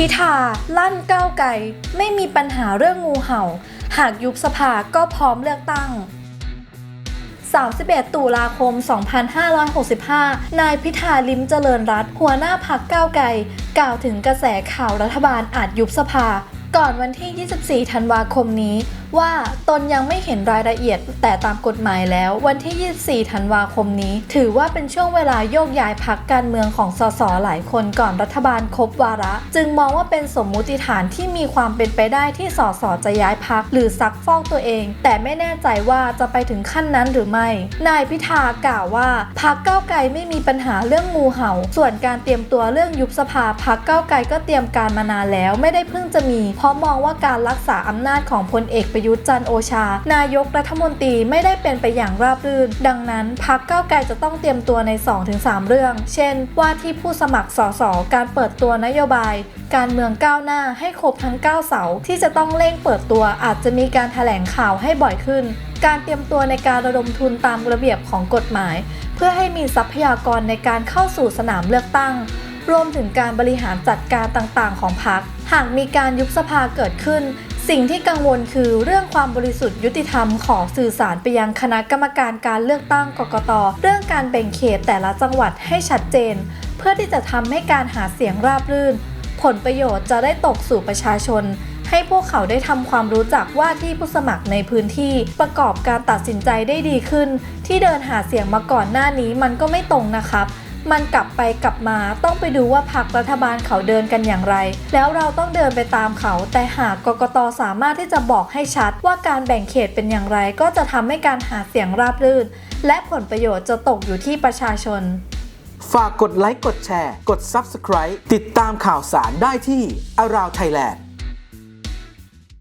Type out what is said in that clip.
พิธา ลั่นก้าวไกลไม่มีปัญหาเรื่องงูเห่า หากยุบสภาก็พร้อมเลือกตั้ง 31 ตุลาคม 2565 นายพิธาลิมเจริญรัตหัวหน้าพักก้าวไกล กล่าวถึงกระแสข่าวรัฐบาลอาจยุบสภา ก่อนวันที่ 24 ธันวาคมนี้ ว่าตนยังไม่เห็นรายละเอียด แต่ตามกฎหมายแล้ว วันที่ 24 ธันวาคมนี้ ถือว่าเป็นช่วงเวลาโยกย้ายพักการเมืองของสสหลายคนก่อนรัฐบาลครบวาระ จึงมองว่าเป็นสมมุติฐานที่มีความเป็นไปได้ที่สสจะย้ายพักหรือซักฟอกตัวเอง แต่ไม่แน่ใจว่าจะไปถึงขั้นนั้นหรือไม่ นายพิธากล่าวว่าพักเก้าวไกลไม่มีปัญหาเรื่องงูเห่า ส่วนการเตรียมตัวเรื่องยุบสภาพักเก้าวไกลก็เตรียมการมานานแล้ว ไม่ได้เพิ่งจะมี เพราะมองว่าการรักษาอำนาจของพลเอกประยุทธ์จันโอชา นายกรัฐมนตรีไม่ได้เป็นไปอย่างราบรื่น ดังนั้นพักเก้าไกลจะต้องเตรียมตัวใน 2-3 เรื่อง เช่น ว่าที่ผู้สมัครสสการเปิดตัวนโยบาย การเมืองก้าวหน้าให้ครบทั้ง 9 เสาที่จะต้องเร่งเปิดตัวอาจจะมีการแถลงข่าวให้บ่อยขึ้น การเตรียมตัวในการระดมทุนตามระเบียบของกฎหมาย เพื่อให้มีทรัพยากรในการเข้าสู่สนามเลือกตั้งรวมถึงการบริหารจัดการต่างๆ ของพรรค หากมีการยุบสภาเกิดขึ้น สิ่งที่กังวลคือเรื่องความบริสุทธิ์ยุติธรรมขอสื่อสารไปยังคณะกรรมการการเลือกตั้งกกต เรื่องการแบ่งเขตแต่ละจังหวัดให้ชัดเจน เพื่อที่จะทำให้การหาเสียงราบรื่น ผลประโยชน์จะได้ตกสู่ประชาชน ให้พวกเขาได้ทำความรู้จักว่าที่ผู้สมัครในพื้นที่ประกอบการตัดสินใจได้ดีขึ้น ที่เดินหาเสียงมาก่อนหน้านี้มันก็ไม่ตรงนะครับ มันกลับไปกลับมาต้องไปดูว่าพรรครัฐบาลเขาเดินกันอย่างไร แล้วเราต้องเดินไปตามเขา แต่หากกกตสามารถที่จะบอกให้ชัดว่าการแบ่งเขตเป็นอย่างไร ก็จะทำให้การหาเสียงราบรื่น และผลประโยชน์จะตกอยู่ที่ประชาชน ฝากกดไลค์กดแชร์ กด Subscribe ติดตามข่าวสารได้ที่ Around Thailand